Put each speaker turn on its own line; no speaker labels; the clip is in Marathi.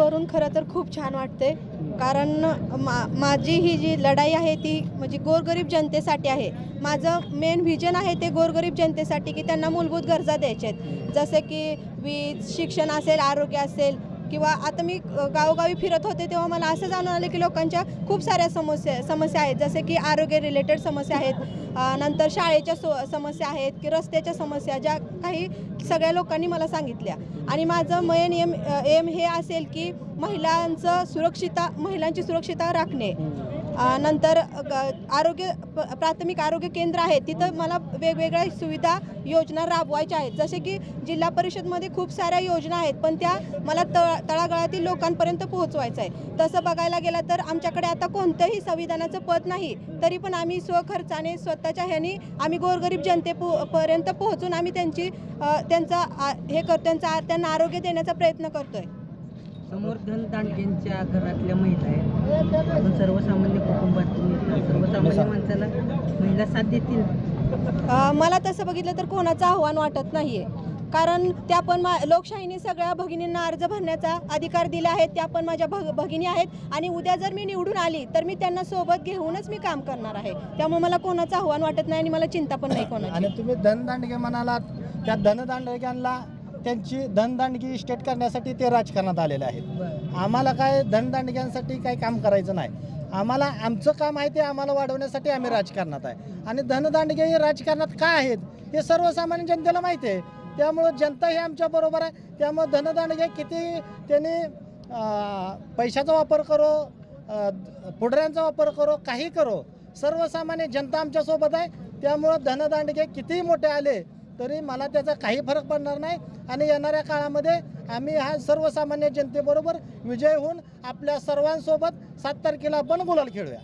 भरून खरं तर खूप छान वाटते कारण मा माझी ही जी लढाई आहे ती म्हणजे गोरगरीब जनतेसाठी आहे. माझं मेन व्हिजन आहे ते गोरगरीब जनतेसाठी की त्यांना मूलभूत गरजा द्यायच्या आहेत. जसे की वीज शिक्षण असेल आरोग्य असेल किंवा आता मी गावोगावी फिरत होते तेव्हा मला असं जाणून आलं की लोकांच्या खूप साऱ्या समस्या समस्या आहेत. जसे की आरोग्य रिलेटेड समस्या आहेत नंतर शाळेच्या सो समस्या आहेत की रस्त्याच्या समस्या ज्या काही सगळ्या लोकांनी मला सांगितल्या. आणि माझं मेन एम एम हे असेल की महिलांचं सुरक्षिता महिलांची सुरक्षिता राखणे. नंतर आरोग्य प- प्राथमिक आरोग्य केंद्र आहे. तिथं मला वेगवेगळ्या सुविधा योजना राबवायच्या आहेत. जसे की जिल्हा परिषदमध्ये खूप साऱ्या योजना आहेत पण त्या मला तळ तळागाळातील लोकांपर्यंत पोहोचवायचं आहे. तसं बघायला गेलं तर आमच्याकडे आता कोणतंही संविधानाचं पद नाही तरी पण आम्ही स्वखर्चाने स्वतःच्या ह्यानी आम्ही गोरगरीब जनते पो पर्यंत पोहोचून आम्ही त्यांची त्यांचा हे करतो त्यांचा त्यांना आरोग्य देण्याचा प्रयत्न करतोय.
समोर धनदांडग्यांच्या घरातल्या महिला आहेत. आपण सर्वसामान्य कुटुंबातून येतात. सर्वसामान्य माणसाला महिला साथ देतील?
अ, मला तसं बघितलं तर कोणाचं आव्हान वाटत नाहीये. कारण त्या पण मा लोकशाहीने सगळ्या भगिनींना अर्ज भरण्याचा अधिकार दिला आहे. त्या पण माझ्या भग भगिनी आहेत. आणि उद्या जर मी निवडून आली तर मी त्यांना सोबत घेऊनच मी काम करणार आहे. त्यामुळे मला कोणाचं आव्हान वाटत नाही आणि मला चिंता पण नाही कोणाची.
आणि तुम्ही धनदांडगे म्हणालात. त्या धनदांडग्यांना त्यांची धनदांडगी स्टेट करण्यासाठी ते राजकारणात आलेले आहेत. आम्हाला काय धनदांडग्यांसाठी काही काम करायचं नाही. आम्हाला आमचं काम आहे ते आम्हाला वाढवण्यासाठी आम्ही राजकारणात आहे. आणि धनदांडगे हे राजकारणात काय आहेत हे सर्वसामान्य जनतेला माहिती आहे. त्यामुळं जनता ही आमच्या बरोबर आहे. त्यामुळं धनदांडगे किती त्यांनी पैशाचा वापर करो पुढऱ्यांचा वापर करो काही करो. सर्वसामान्य जनता आमच्यासोबत आहे. त्यामुळं धनदांडगे कितीही मोठे आले तरी मला त्याचा काही फरक पडणार नाही. आणि येणाऱ्या काळामध्ये आम्ही हा सर्वसामान्य जनतेबरोबर विजय होऊन आपल्या सर्वांसोबत सात तारखेला आपण गुलाल खेळूया.